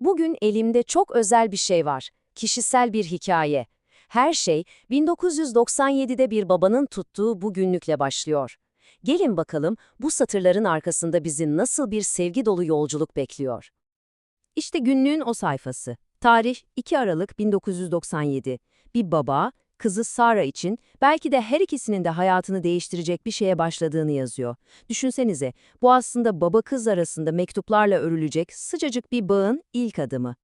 Bugün elimde çok özel bir şey var. Kişisel bir hikaye. Her şey 1997'de bir babanın tuttuğu bu günlükle başlıyor. Gelin bakalım bu satırların arkasında bizi nasıl bir sevgi dolu yolculuk bekliyor. İşte günlüğün o sayfası. Tarih 2 Aralık 1997. Bir baba, kızı Sara için belki de her ikisinin de hayatını değiştirecek bir şeye başladığını yazıyor. Düşünsenize, bu aslında baba kız arasında mektuplarla örülecek sıcacık bir bağın ilk adımı.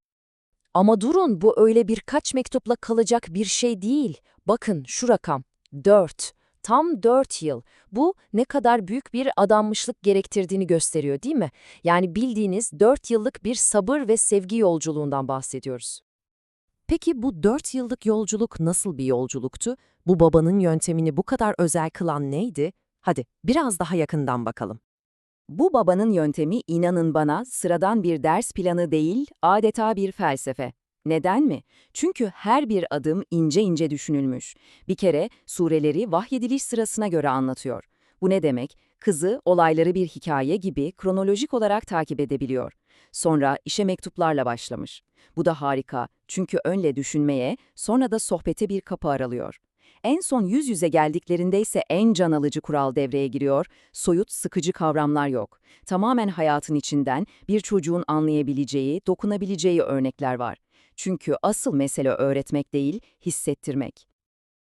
Ama durun, bu öyle birkaç mektupla kalacak bir şey değil. Bakın şu rakam, 4. Tam 4 yıl. Bu ne kadar büyük bir adanmışlık gerektirdiğini gösteriyor değil mi? Yani bildiğiniz 4 yıllık bir sabır ve sevgi yolculuğundan bahsediyoruz. Peki bu 4 yıllık yolculuk nasıl bir yolculuktu? Bu babanın yöntemini bu kadar özel kılan neydi? Hadi biraz daha yakından bakalım. Bu babanın yöntemi inanın bana sıradan bir ders planı değil, adeta bir felsefe. Neden mi? Çünkü her bir adım ince ince düşünülmüş. Bir kere sureleri vahyediliş sırasına göre anlatıyor. Bu ne demek? Kızı olayları bir hikaye gibi kronolojik olarak takip edebiliyor. Sonra işe mektuplarla başlamış. Bu da harika çünkü önle düşünmeye, sonra da sohbete bir kapı aralıyor. En son yüz yüze geldiklerinde ise en can alıcı kural devreye giriyor, soyut, sıkıcı kavramlar yok. Tamamen hayatın içinden bir çocuğun anlayabileceği, dokunabileceği örnekler var. Çünkü asıl mesele öğretmek değil, hissettirmek.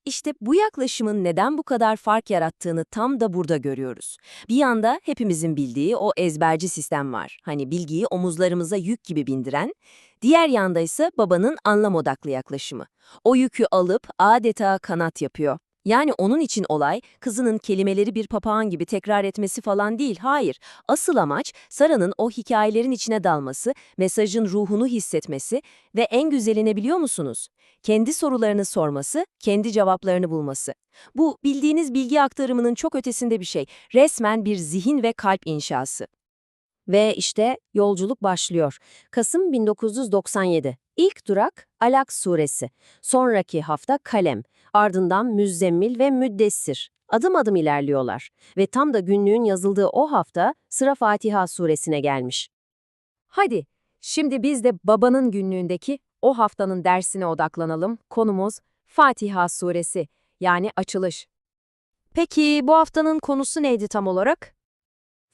İşte bu yaklaşımın neden bu kadar fark yarattığını tam da burada görüyoruz. Bir yanda hepimizin bildiği o ezberci sistem var. Hani bilgiyi omuzlarımıza yük gibi bindiren. Diğer yanda ise babanın anlam odaklı yaklaşımı. O yükü alıp adeta kanat yapıyor. Yani onun için olay kızının kelimeleri bir papağan gibi tekrar etmesi falan değil, hayır. Asıl amaç Sara'nın o hikayelerin içine dalması, mesajın ruhunu hissetmesi ve en güzeline biliyor musunuz? Kendi sorularını sorması, kendi cevaplarını bulması. Bu bildiğiniz bilgi aktarımının çok ötesinde bir şey. Resmen bir zihin ve kalp inşası. Ve işte yolculuk başlıyor. Kasım 1997. İlk durak Alak suresi. Sonraki hafta Kalem. Ardından Müzzemmil ve Müddessir. Adım adım ilerliyorlar. Ve tam da günlüğün yazıldığı o hafta sıra Fatiha suresine gelmiş. Hadi, şimdi biz de babanın günlüğündeki o haftanın dersine odaklanalım. Konumuz Fatiha suresi, yani açılış. Peki bu haftanın konusu neydi tam olarak?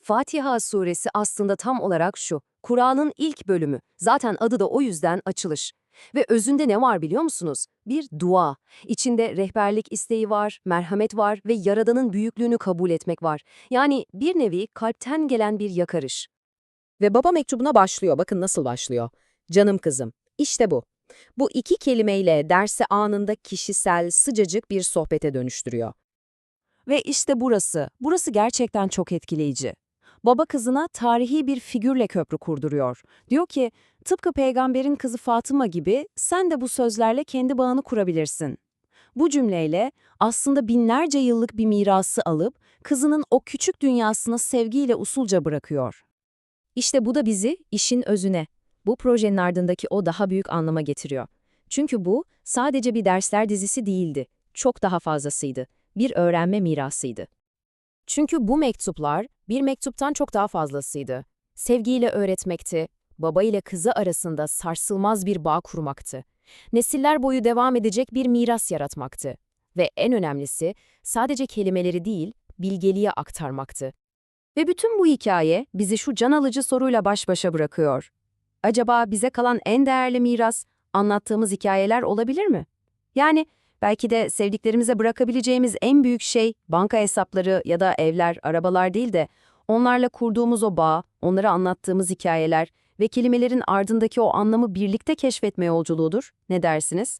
Fatiha suresi aslında tam olarak şu, Kur'an'ın ilk bölümü. Zaten adı da o yüzden açılış. Ve özünde ne var biliyor musunuz? Bir dua. İçinde rehberlik isteği var, merhamet var ve Yaradan'ın büyüklüğünü kabul etmek var. Yani bir nevi kalpten gelen bir yakarış. Ve baba mektubuna başlıyor. Bakın nasıl başlıyor. Canım kızım. İşte bu. Bu iki kelimeyle dersi anında kişisel, sıcacık bir sohbete dönüştürüyor. Ve işte burası, burası gerçekten çok etkileyici. Baba kızına tarihi bir figürle köprü kurduruyor. Diyor ki, tıpkı peygamberin kızı Fatıma gibi sen de bu sözlerle kendi bağını kurabilirsin. Bu cümleyle aslında binlerce yıllık bir mirası alıp kızının o küçük dünyasına sevgiyle usulca bırakıyor. İşte bu da bizi işin özüne, bu projenin ardındaki o daha büyük anlama getiriyor. Çünkü bu sadece bir dersler dizisi değildi, çok daha fazlasıydı. Bir öğrenme mirasıydı. Çünkü bu mektuplar bir mektuptan çok daha fazlasıydı. Sevgiyle öğretmekti, baba ile kızı arasında sarsılmaz bir bağ kurmaktı. Nesiller boyu devam edecek bir miras yaratmaktı. Ve en önemlisi sadece kelimeleri değil, bilgeliğe aktarmaktı. Ve bütün bu hikaye bizi şu can alıcı soruyla baş başa bırakıyor. Acaba bize kalan en değerli miras anlattığımız hikayeler olabilir mi? Yani belki de sevdiklerimize bırakabileceğimiz en büyük şey banka hesapları ya da evler, arabalar değil de onlarla kurduğumuz o bağ, onlara anlattığımız hikayeler ve kelimelerin ardındaki o anlamı birlikte keşfetme yolculuğudur. Ne dersiniz?